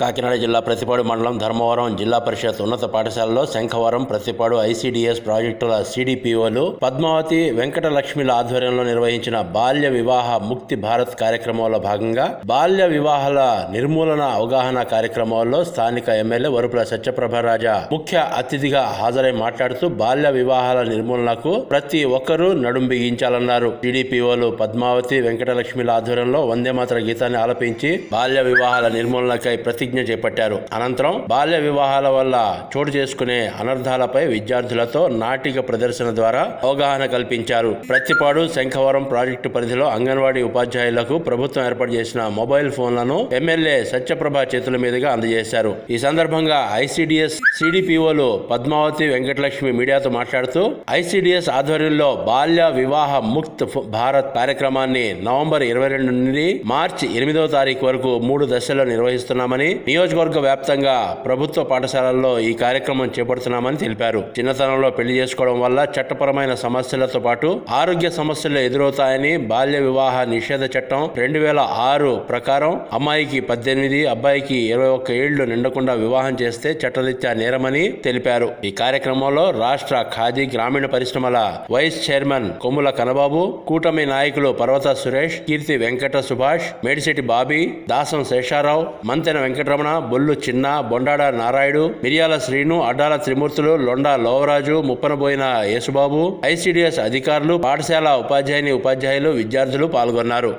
కాకినాడ జిల్లా ప్రతిపాడు మండలం ధర్మవరం జిల్లా పరిషత్ ఉన్నత పాఠశాలలో శంఖవరం ప్రతిపాడు ఐసిడిఎస్ ప్రాజెక్టుల సిడిపిఓలు పద్మావతి వెంకట లక్ష్మిల ఆధ్వర్యంలో నిర్వహించిన బాల్య వివాహ ముక్తి భారత్ కార్యక్రమంలో భాగంగా బాల్య వివాహాల నిర్మూలన అవగాహన కార్యక్రమాల్లో స్థానిక ఎమ్మెల్యే వరుపుల సత్యప్రభరాజా ముఖ్య అతిథిగా హాజరై మాట్లాడుతూ బాల్య వివాహాల నిర్మూలనకు ప్రతి ఒక్కరూ నడుం బిగించాలన్నారు. టీడీపీఓలు పద్మావతి వెంకటలక్ష్మిల ఆధ్వర్యంలో వందే మాతర గీతాన్ని ఆలపించి బాల్య వివాహాల నిర్మూలనకై ప్రతి ప్రతిజ్ఞ చేపట్టారు. అనంతరం బాల్య వివాహాల వల్ల చోటు చేసుకునే అనర్థాలపై విద్యార్థులతో నాటిక ప్రదర్శన ద్వారా అవగాహన కల్పించారు. ప్రతిపాడు శంఖవరం ప్రాజెక్టు పరిధిలో అంగన్వాడీ ఉపాధ్యాయులకు ప్రభుత్వం ఏర్పాటు చేసిన మొబైల్ ఫోన్లను ఎమ్మెల్యే సత్యప్రభ చేతుల మీదుగా అందజేశారు. ఈ సందర్భంగా ఐసిడిఎస్ సిడిపిఓలు పద్మావతి వెంకటలక్ష్మి మీడియాతో మాట్లాడుతూ ఐసిడిఎస్ ఆధ్వర్యంలో బాల్య వివాహ ముక్త్ భారత్ కార్యక్రమాన్ని నవంబర్ ఇరవై రెండు నుండి మార్చి ఎనిమిదవ తారీఖు వరకు మూడు దశల్లో నిర్వహిస్తున్నామని నియోజకవర్గ వ్యాప్తంగా ప్రభుత్వ పాఠశాలల్లో ఈ కార్యక్రమం చేపడుతున్నామని తెలిపారు. చిన్నతనంలో పెళ్ళి చేసుకోవడం వల్ల చట్టపరమైన సమస్యలతో పాటు ఆరోగ్య సమస్యలు ఎదురవుతాయని బాల్య వివాహ నిషేధ చట్టం రెండు వేల ఆరు ప్రకారం అమ్మాయికి పద్దెనిమిది అబ్బాయికి ఇరవై ఒక్క ఏళ్ళు నిండకుండా వివాహం చేస్తే చట్టరీత్యా నేరమని తెలిపారు. ఈ కార్యక్రమంలో రాష్ట్ర ఖాదీ గ్రామీణ పరిశ్రమల వైస్ చైర్మన్ కొమ్ముల కనబాబు కూటమి నాయకులు పర్వత సురేష్ కీర్తి వెంకట సుభాష్ మేడిశెట్టి బాబీ దాసం శేషారావు మంతెన వెంకట వెంకటరమణ బొల్లు చిన్న బొండాడ నారాయుడు మిరియాల శ్రీను అడ్డాల త్రిమూర్తులు లొండ లోవరాజు ముప్పనబోయిన యేసుబాబు ఐసిడిఎస్ అధికారులు పాఠశాల ఉపాధ్యాయుని ఉపాధ్యాయులు విద్యార్థులు పాల్గొన్నారు.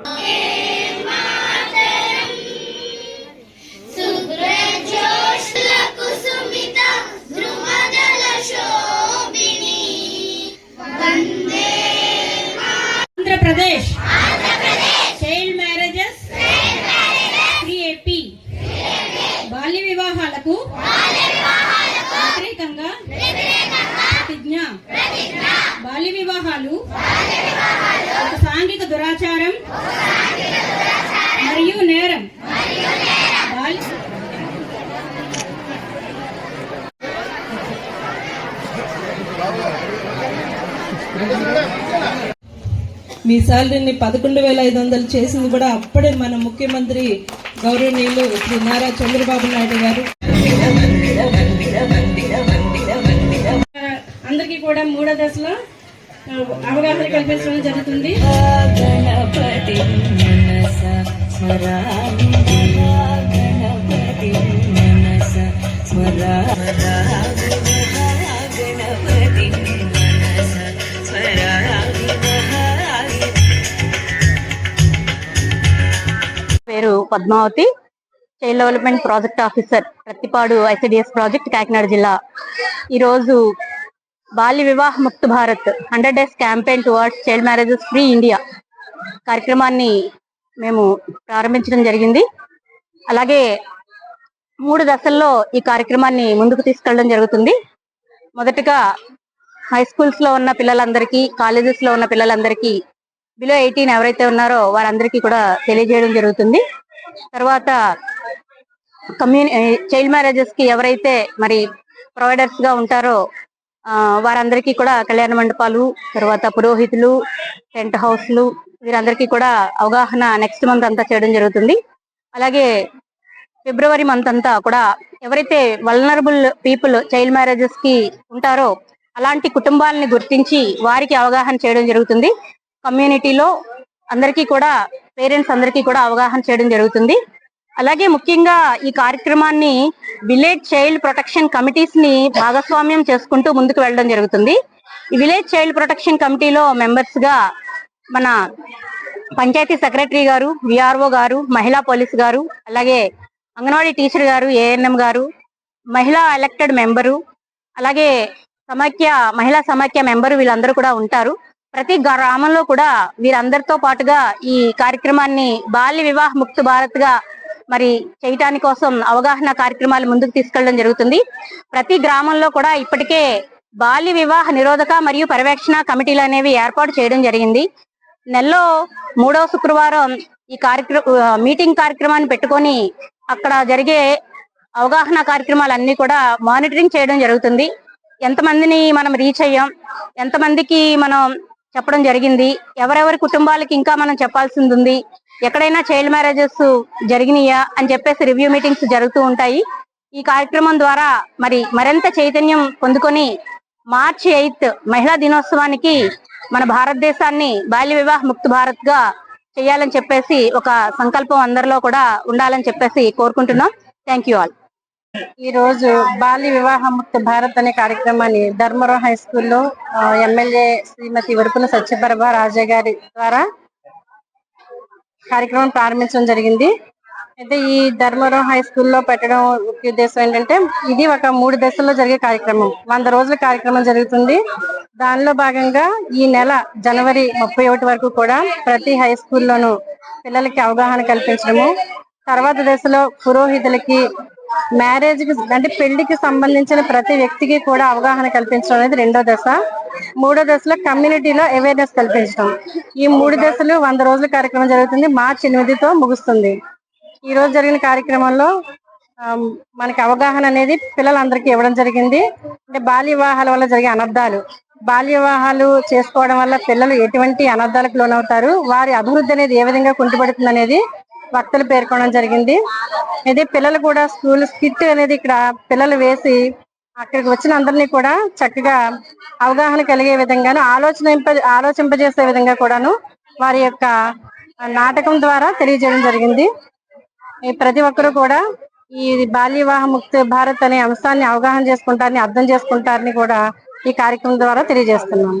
Andhra Pradesh child marriages three AP బాల్య వివాహాలకు వ్యతిరేకంగా ప్రతిజ్ఞ బాల్య వివాహాలు ఒక సాంఘిక దురాచారం మరియు నేరం. మీ శాలరీని పదకొండు వేల ఐదు వందలు చేసింది కూడా అప్పుడే మన ముఖ్యమంత్రి గౌరవనీయులు శ్రీ నారా చంద్రబాబు నాయుడు గారు. అందరికీ కూడా మూడో దశలో అవగాహన కల్పించడం జరుగుతుంది. గణపతి మనస స్మరామి గణపతి మనస స్మరా గణపతి మనస స్మరామి పేరు Padmavathi child development project officer Prathipadu ICDS project Kakinada జిల్లా. ఈరోజు బాల్య వివాహ ముక్త Bharat hundred days campaign towards child marriages free India కార్యక్రమాన్ని మేము ప్రారంభించడం జరిగింది. అలాగే మూడు దశల్లో ఈ కార్యక్రమాన్ని ముందుకు తీసుకెళ్ళడం జరుగుతుంది. మొదటగా హై స్కూల్స్లో ఉన్న పిల్లలందరికీ కాలేజెస్లో ఉన్న పిల్లలందరికీ బిలో ఎయిటీన్ ఎవరైతే ఉన్నారో వారందరికీ కూడా తెలియజేయడం జరుగుతుంది. తర్వాత కమ్యూని చైల్డ్ మ్యారేజెస్కి ఎవరైతే మరి ప్రొవైడర్స్గా ఉంటారో వారందరికీ కూడా కళ్యాణ మండపాలు తర్వాత పురోహితులు టెంట్ హౌస్లు వీరందరికీ కూడా అవగాహన నెక్స్ట్ మంత్ అంతా చేయడం జరుగుతుంది. అలాగే ఫిబ్రవరి మంత్ అంతా కూడా ఎవరైతే వల్నరబుల్ పీపుల్ చైల్డ్ మ్యారేజెస్కి ఉంటారో అలాంటి కుటుంబాలని గుర్తించి వారికి అవగాహన చేయడం జరుగుతుంది. కమ్యూనిటీలో అందరికీ కూడా పేరెంట్స్ అందరికీ కూడా అవగాహన చేయడం జరుగుతుంది. అలాగే ముఖ్యంగా ఈ కార్యక్రమాన్ని విలేజ్ చైల్డ్ ప్రొటెక్షన్ కమిటీస్ని భాగస్వామ్యం చేసుకుంటూ ముందుకు వెళ్ళడం జరుగుతుంది. ఈ విలేజ్ చైల్డ్ ప్రొటెక్షన్ కమిటీలో మెంబర్స్గా మన పంచాయతీ సెక్రటరీ గారు విఆర్ఓ గారు మహిళా పోలీస్ గారు అలాగే అంగన్వాడీ టీచర్ గారు ఏఎన్ఎం గారు మహిళా ఎలక్టెడ్ మెంబరు అలాగే సమాఖ్య మహిళా సమాఖ్య మెంబరు వీళ్ళందరూ కూడా ఉంటారు. ప్రతి గ్రామంలో కూడా వీరందరితో పాటుగా ఈ కార్యక్రమాన్ని బాల్య వివాహ ముక్త భారత్గా మరి చేయటాని కోసం అవగాహన కార్యక్రమాలు ముందుకు తీసుకెళ్ళడం జరుగుతుంది. ప్రతి గ్రామంలో కూడా ఇప్పటికే బాల్య వివాహ నిరోధక మరియు పర్యవేక్షణ కమిటీలు అనేవి ఏర్పాటు చేయడం జరిగింది. నెలలో మూడవ శుక్రవారం ఈ కార్యక్రమ మీటింగ్ కార్యక్రమాన్ని పెట్టుకొని అక్కడ జరిగే అవగాహన కార్యక్రమాలన్నీ కూడా మానిటరింగ్ చేయడం జరుగుతుంది. ఎంతమందిని మనం రీచ్ అయ్యాం ఎంతమందికి మనం చెప్పడం జరిగింది ఎవరెవరి కుటుంబాలకి ఇంకా మనం చెప్పాల్సింది ఉంది ఎక్కడైనా చైల్డ్ మ్యారేజెస్ జరిగినాయా అని చెప్పేసి రివ్యూ మీటింగ్స్ జరుగుతూ ఉంటాయి. ఈ కార్యక్రమం ద్వారా మరి మరింత చైతన్యం పొందుకొని మార్చి ఎయిత్ మహిళా దినోత్సవానికి మన భారతదేశాన్ని బాల్య వివాహ ముక్త భారత్గా చేయాలని చెప్పేసి ఒక సంకల్పం అందరిలో కూడా ఉండాలని చెప్పేసి కోరుకుంటున్నాం. థ్యాంక్ యూ ఆల్ ఈ రోజు బాల్య వివాహ ముక్త భారత్ అనే కార్యక్రమాన్ని ధర్మవరం హై స్కూల్లో ఎమ్మెల్యే శ్రీమతి వరపుల సత్యప్రభ రాజా గారి ద్వారా కార్యక్రమం ప్రారంభించడం జరిగింది. అయితే ఈ ధర్మవరం హై స్కూల్లో పెట్టడం ముఖ్య ఉద్దేశం ఏంటంటే ఇది ఒక మూడు దశల్లో జరిగే కార్యక్రమం. వంద రోజుల కార్యక్రమం జరుగుతుంది. దానిలో భాగంగా ఈ నెల జనవరి ముప్పై ఒకటి వరకు కూడా ప్రతి హై స్కూల్లోనూ పిల్లలకి అవగాహన కల్పించడము. తర్వాత దశలో పురోహితులకి మ్యారేజ్కి అంటే పెళ్ళికి సంబంధించిన ప్రతి వ్యక్తికి కూడా అవగాహన కల్పించడం అనేది రెండో దశ. మూడో దశలో కమ్యూనిటీలో అవేర్నెస్ కల్పించడం. ఈ మూడు దశలు వంద రోజుల కార్యక్రమం జరుగుతుంది. మార్చి ఎనిమిదితో ముగుస్తుంది. ఈ రోజు జరిగిన కార్యక్రమంలో మనకి అవగాహన అనేది పిల్లలందరికీ ఇవ్వడం జరిగింది. అంటే బాల్య వివాహాల వల్ల జరిగే అనర్థాలు. బాల్య వివాహాలు చేసుకోవడం వల్ల పిల్లలు ఎటువంటి అనర్థాలకు లోనవుతారు? వారి అభివృద్ధి అనేది ఏ విధంగా కుంటుపడుతుంది అనేది వక్తలు పేర్కొనడం జరిగింది. ఇది పిల్లలు కూడా స్కూల్ స్కిట్ అనేది ఇక్కడ పిల్లలు వేసి అక్కడికి వచ్చిన అందరినీ కూడా చక్కగా అవగాహన కలిగే విధంగాను ఆలోచన ఆలోచింపజేసే విధంగా కూడాను వారి యొక్క నాటకం ద్వారా తెలియజేయడం జరిగింది. ప్రతి ఒక్కరూ కూడా ఈ బాల్యవాహ ముక్త భారత్ అనే అంశాన్ని అవగాహన చేసుకుంటారని అర్థం చేసుకుంటారని కూడా ఈ కార్యక్రమం ద్వారా తెలియజేస్తున్నాము.